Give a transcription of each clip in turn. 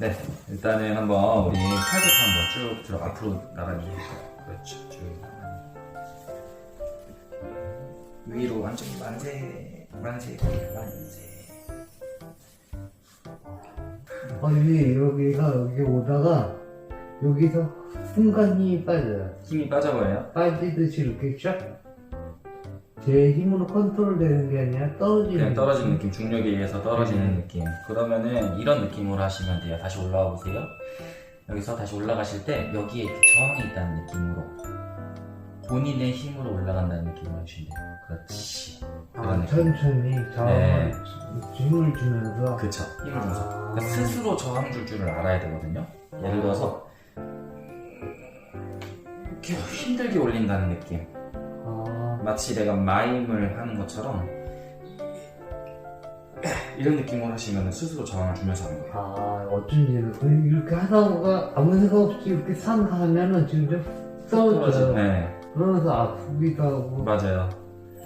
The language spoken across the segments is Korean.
네, 일단은 한번 우리 팔부터 한번 쭉 들어 앞으로 나가는 그렇죠. 쭉 위로 완전 만세, 만세, 만세. 아니 여기가 여기 오다가 여기서 순간 힘이 빠져요. 힘이 빠져버려요. 빠지듯이 이렇게 쫙. 제 힘으로 컨트롤 되는 게 아니라 떨어지는. 그냥 떨어지는 느낌, 중력에 의해서 떨어지는 음. 느낌. 그러면은 이런 느낌으로 하시면 돼요. 다시 올라와 보세요. 여기서 다시 올라가실 때 여기에 이렇게 저항이 있다는 느낌으로 본인의 힘으로 올라간다는 느낌으로 해주시면 돼요. 그렇지. 아. 천천히 저항을 힘을 주면서. 그쵸. 힘을 주면서. 아. 그러니까 스스로 저항 줄 줄을 알아야 되거든요. 예를 들어서 이렇게 힘들게 올린다는 느낌. 아, 마치 내가 마임을 하는 것처럼 이런 느낌으로 하시면 스스로 저항을 주면서 하는 거예요. 아 어쩐지 이렇게 하다가 아무 생각 없이 이렇게 상 하면은 지금 좀 떨어져요. 네, 그러면서 아프기도 하고. 맞아요.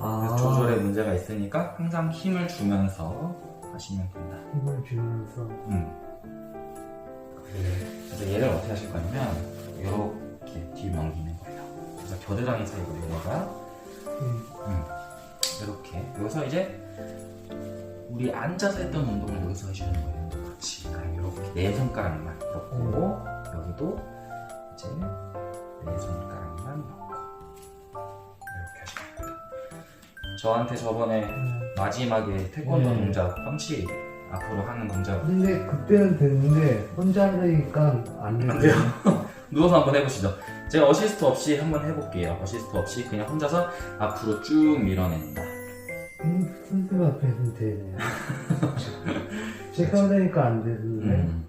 아, 조절에 문제가 있으니까 항상 힘을 주면서 하시면 된다. 힘을 주면서. 음. 그래서 얘를 어떻게 하실 거냐면 이렇게 뒤 넘기는 거예요. 그래서 겨드랑이 사이로 내려가 음. 음, 이렇게 여기서 이제 우리 앉아서 했던 운동을 여기서 해주는 거예요. 그렇지. 그러니까 이렇게 네 손가락만 넣고 여기도 이제 네 손가락만 넣고 이렇게 하시면 됩니다. 저한테 저번에 음. 마지막에 태권도 네. 동작 펀치 앞으로 하는 동작 근데 그때는 됐는데 혼자 하려니까 안 돼요. 누워서 한번 해보시죠. 제가 어시스트 없이 한번 해볼게요. 어시스트 없이 그냥 혼자서 앞으로 쭉 밀어낸다. 음, 선생님 앞에서는 되네요. 제가 하려니까 안 되는데. 음.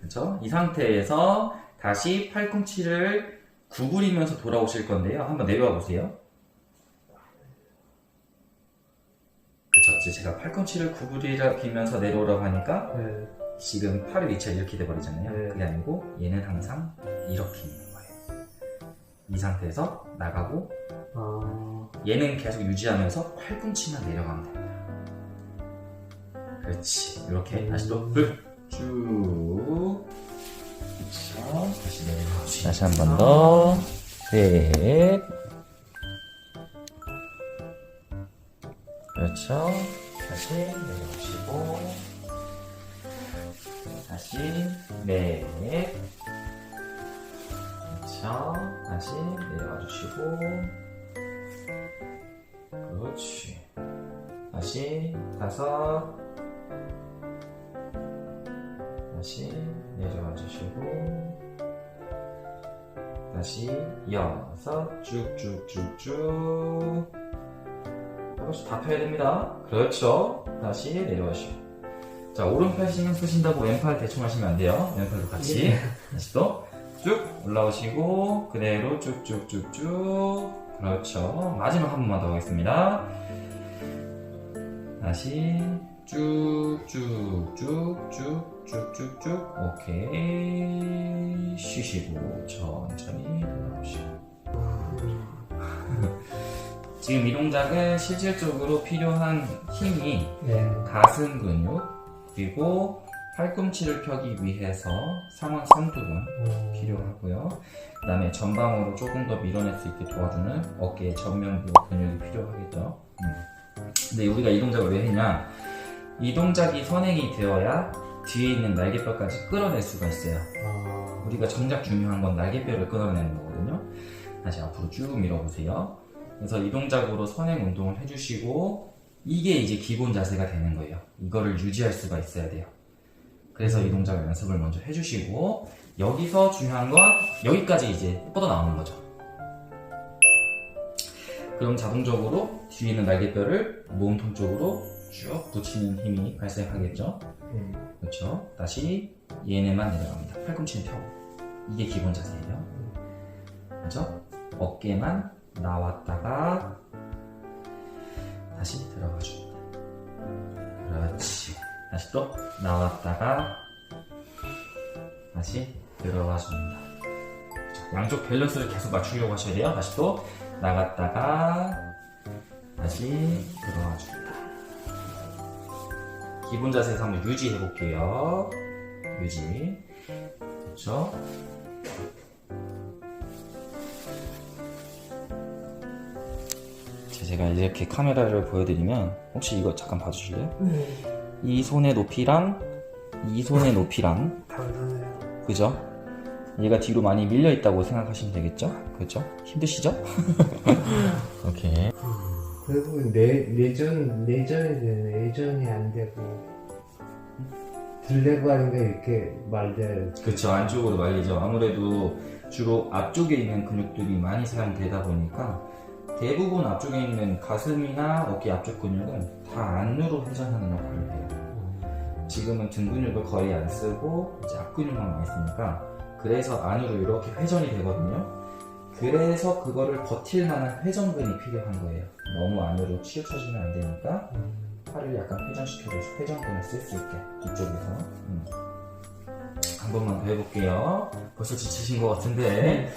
그렇죠? 이 상태에서 다시 팔꿈치를 구부리면서 돌아오실 건데요. 한번 내려와 보세요. 그렇죠. 제가 팔꿈치를 구부리면서 내려오라고 하니까 네. 지금 팔의 위치가 이렇게 돼버리잖아요. 네. 그게 아니고 얘는 항상 이렇게 있는 거예요. 이 상태에서 나가고 아, 얘는 계속 유지하면서 팔꿈치만 내려가면 됩니다. 그렇지. 이렇게 다시 또 음. 쭉. 쭉. 그렇죠. 다시 내려가시죠. 다시 한 번 더. 셋. 그렇죠. 다시 내려오시고. 다시 넷. 그렇죠. 다시 내려와 주시고. 그렇지. 다시 다섯. 다시 내려와 주시고. 다시 여섯. 쭉쭉쭉쭉. 이것이 다 펴야 됩니다. 그렇죠. 다시 내려와시고. 자, 오른팔 신경 쓰신다고 왼팔 대충 하시면 안 돼요. 왼팔도 같이. 네. 다시 또. 쭉 올라오시고, 그대로 쭉쭉쭉쭉. 그렇죠. 마지막 한 번만 더 하겠습니다. 다시. 쭉쭉쭉쭉쭉쭉쭉 오케이 쉬시고 천천히 돌아오시고 지금 이 동작은 실질적으로 필요한 힘이 네. 가슴 근육 그리고 팔꿈치를 펴기 위해서 상완 3두근 어, 필요하고요. 그 다음에 전방으로 조금 더 밀어낼 수 있게 도와주는 어깨 전면부 근육이 필요하겠죠. 음. 근데 우리가 이 동작을 왜 했냐? 이 동작이 선행이 되어야 뒤에 있는 날개뼈까지 끌어낼 수가 있어요. 아, 우리가 정작 중요한 건 날개뼈를 끌어내는 거거든요. 다시 앞으로 쭉 밀어보세요. 그래서 이 동작으로 선행 운동을 해주시고 이게 이제 기본 자세가 되는 거예요. 이거를 유지할 수가 있어야 돼요. 그래서 이 동작을 연습을 먼저 해주시고 여기서 중요한 건 여기까지 이제 뻗어 나오는 거죠. 그럼 자동적으로 뒤에 있는 날개뼈를 몸통 쪽으로 쭉 붙이는 힘이 발생하겠죠. 네. 그렇죠. 다시 얘네만 내려갑니다. 팔꿈치는 펴고. 이게 기본 자세예요. 그렇죠? 어깨만 나왔다가 다시 들어가 줍니다. 그렇지. 다시 또 나왔다가 다시 들어가 줍니다. 그렇죠. 양쪽 밸런스를 계속 맞추려고 하셔야 돼요. 다시 또 나갔다가 다시 들어와 줍니다. 기본 자세에서 한번 유지해 볼게요. 유지. 그렇죠? 제가 이렇게 카메라를 보여드리면 혹시 이거 잠깐 봐주실래요? 네. 이 손의 높이랑 이 손의 높이랑 다르네요. 그죠? 얘가 뒤로 많이 밀려 있다고 생각하시면 되겠죠? 그렇죠? 힘드시죠? 오케이. 그리고 내, 내전, 내전이 되네. 예전이 안 되고. 들레고 하니까 이렇게 말대로. 그렇죠. 안쪽으로 말리죠. 아무래도 주로 앞쪽에 있는 근육들이 많이 사용되다 보니까 대부분 앞쪽에 있는 가슴이나 어깨 앞쪽 근육은 다 안으로 회전하는 역할을 해요. 지금은 등 근육을 거의 안 쓰고 이제 앞 근육만 많이 쓰니까 그래서 안으로 이렇게 회전이 되거든요. 그래서 그거를 버틸 만한 회전근이 필요한 거예요. 너무 안으로 치우쳐지면 안 되니까 팔을 약간 회전시켜줘서 회전근을 쓸 수 있게 이쪽에서 음. 한 번만 더 해볼게요. 벌써 지치신 것 같은데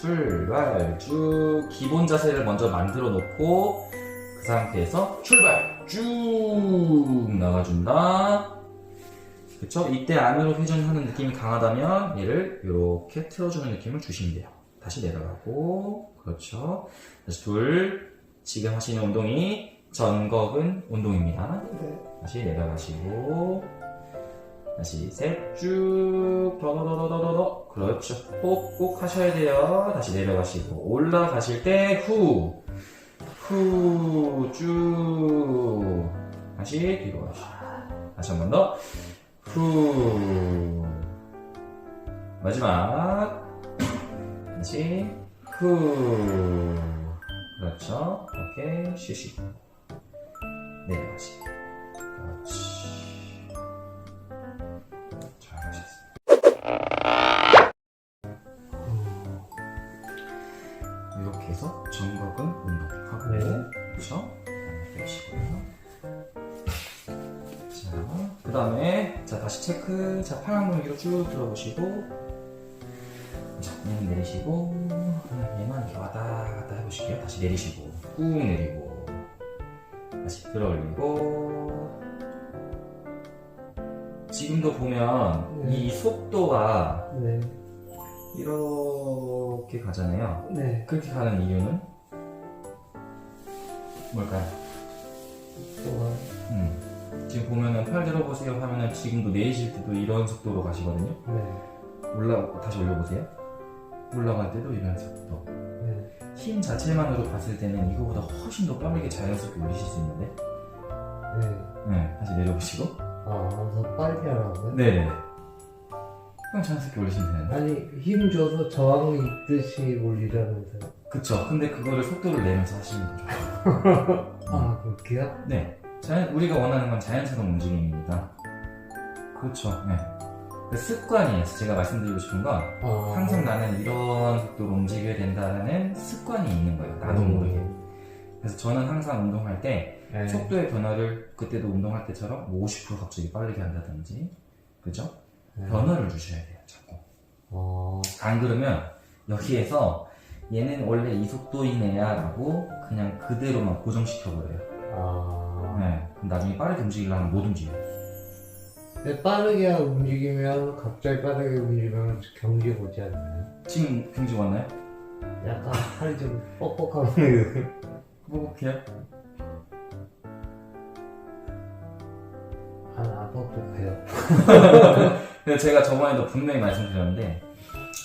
출발 쭉 기본 자세를 먼저 만들어 놓고 그 상태에서 출발 쭉 나가준다. 그쵸? 이때 안으로 회전하는 느낌이 강하다면 얘를 이렇게 틀어주는 느낌을 주시면 돼요. 다시 내려가고 그렇죠. 다시 둘 지금 하시는 운동이 전거근 운동입니다. 네. 다시 내려가시고 다시 셋 쭉. 더더더더더더. 그렇죠. 꼭꼭 하셔야 돼요. 다시 내려가시고 올라가실 때 후 후 쭉. 다시 뒤로 가시고 다시 한 번 더. 후. 마지막. 다시. 후. 그렇죠. 오케이. 쉬시고 내려가시고 그렇지. 이렇게 해서 전거근 운동하고, 네. 그렇죠? 빼시고요. 자, 그 다음에 자 다시 체크. 자 팔랑문 위로 쭉 들어보시고, 자 얘는 내리시고, 얘만 이렇게 왔다 갔다 해보실게요. 다시 내리시고, 꾹 내리고, 다시 들어 올리고. 지금도 보면 네. 이 속도가 네. 이렇게 가잖아요. 네. 그렇게 가는 이유는 뭘까요? 좋아요. 음. 지금 보면은 팔 들어보세요 하면은 지금도 내리실 때도 이런 속도로 가시거든요. 네. 올라 다시 올려보세요. 올라갈 때도 이런 속도. 네. 힘 자체만으로 봤을 때는 이거보다 훨씬 더 빠르게 자연스럽게 올리실 수 있는데. 네. 네. 다시 내려보시고. 아, 더 빨리 하라고요? 네. 그냥 자연스럽게 올리시면 되는데. 아니, 힘 줘서 저항 있듯이 올리라면서요. 그쵸. 근데 그거를 속도를 내면서 하시면 더 좋아요. 아, 그렇게요? 네. 자연, 우리가 원하는 건 자연스러운 움직임입니다. 그렇죠. 네. 그 습관이에요. 제가 말씀드리고 싶은 건 아. 항상 나는 이런 속도로 움직여야 된다는 습관이 있는 거예요. 나도 모르게. 그래서 저는 항상 운동할 때 네. 속도의 변화를 그때도 운동할 때처럼 뭐 50% 갑자기 빠르게 한다든지 그죠? 네. 변화를 주셔야 돼요. 자꾸. 어. 안 그러면 여기에서 얘는 원래 이 속도인 애야 라고 그냥 그대로만 고정시켜버려요. 아. 네. 그럼 나중에 빠르게 움직이려면 못 움직여요. 근데 빠르게 움직이면, 갑자기 빠르게 움직이면 경기 오지 않나요? 지금 경지 왔나요? 약간 팔이 좀. 뭐, 그냥 근데 제가 저번에도 분명히 말씀드렸는데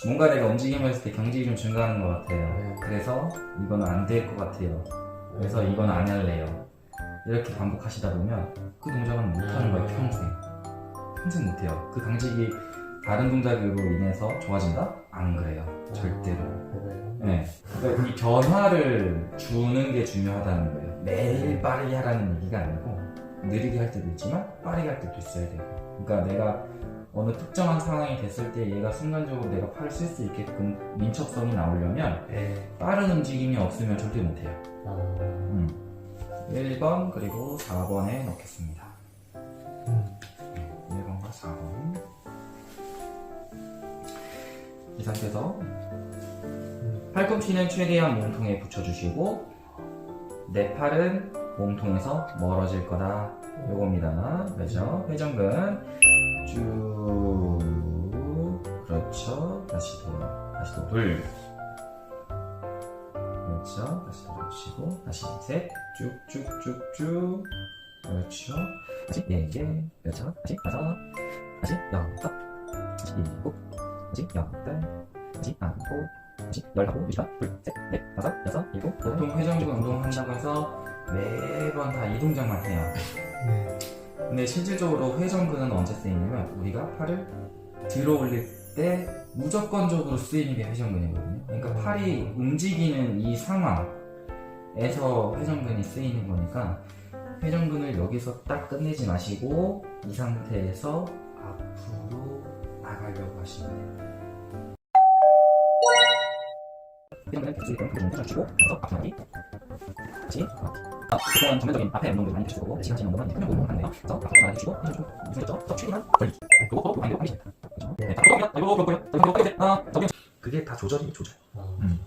뭔가 내가 움직임을 했을 때 경직이 좀 증가하는 것 같아요. 네. 그래서 이거는 안 될 것 같아요. 그래서 이건 안 할래요. 이렇게 반복하시다 보면 그 동작은 못 하는 거예요, 평생. 평생 못 해요. 그 강직이 다른 동작으로 인해서 좋아진다? 안 그래요. 절대로. 아, 그래요? 네. 그러니까 이 변화를 주는 게 중요하다는 거예요. 매일 빠르게 하라는 얘기가 아니고 느리게 할 때도 있지만 빠르게 할 때도 있어야 되고. 그러니까 내가 어느 특정한 상황이 됐을 때 얘가 순간적으로 내가 팔을 쓸 수 있게끔 민첩성이 나오려면 네. 빠른 움직임이 없으면 절대 못해요. 아. 음. 1번 그리고 4번에 넣겠습니다. 음. 1번과 4번. 이 상태에서 팔꿈치는 최대한 몸통에 붙여주시고 내 팔은 몸통에서 멀어질 거다. 요겁니다. 그죠? 회전근 쭉 그렇죠. 다시 도 다시 도 둘. 그렇죠. 다시 돌려주시고 다시 셋 쭉쭉쭉쭉 그렇죠. 다시 네 개. 그렇죠. 다시 다섯. 다시 여섯. 다시 일곱. 다시 여덟. 다시 아홉. 다시 열하고 유시간 둘셋넷 다섯 여섯 일곱. 보통 회전근 운동한다고 해서 매번 다 이 동작만 해요. 네. 근데 실질적으로 회전근은 언제 쓰이냐면 우리가 팔을 들어 올릴 때 무조건적으로 쓰이는 게 회전근이거든요. 그러니까 팔이 움직이는 이 상황에서 회전근이 쓰이는 거니까 회전근을 여기서 딱 끝내지 마시고 이 상태에서 앞으로 나가려고 하시면 돼요. 계속 이렇게 좀 해주시고 그래서 나기 그렇지 아, 그동안 전면적인 앞에 운동도 많이 해주시고 지금 하시는 운동은 근육 운동 하는데요. 그래서 앞으로 나가주시고 해주시고 무슨 했죠? 더 최대한 벌리기. 그리고 그거 반대로 하시면 됩니다. 그렇죠? 네, 자, 그거 그냥 이거 거예요. 자, 이거 빨리 하나, 저기 그게 다 조절이 조절. 어. 음.